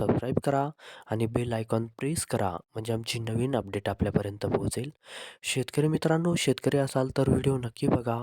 Subscribe करा आणि bell icon press करा. म्हणजे आमची नवीन अपडेट आपल्यापर्यंत पोहोचेल. शेतकरी मित्रांनो शेतकरी असाल तर व्हिडिओ नक्की बघा.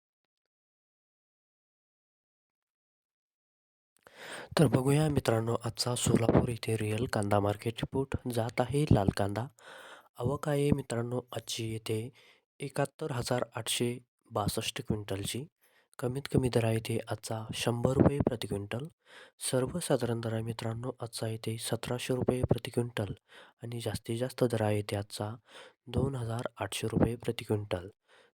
तर बघूया मित्रांनो आजचा सोलापूर येथे रिअल कांदा मार्केट रिपोर्ट जात आहे लाल कांदा. आवक आहे मित्रांनो आजची येथे एकाहत्तर हजार आठशे बासष्ट क्विंटलची. कमीत कमी दर आहे ते आजचा शंभर रुपये प्रति क्विंटल. सर्वसाधारण दर आहे मित्रांनो आजचा येते सतराशे रुपये प्रति क्विंटल. आणि जास्तीत जास्त दर आहे ते आजचा दोन हजार आठशे रुपये प्रति क्विंटल.